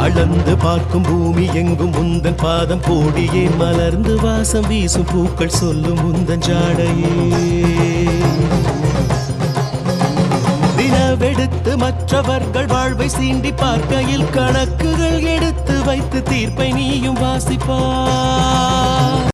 அளந்து பார்க்கும் பூமி எங்கும் உந்தன் பாதம் போடியே. மலர்ந்து வாசம் வீசும் பூக்கள் சொல்லும் உந்தன் ஜாடையே. தினவெடுத்து மற்றவர்கள் வாழ்வை சீண்டி பார்க்கையில் கணக்குகள் எடுத்து வைத்து தீர்ப்பை நீயும் வாசிப்பார்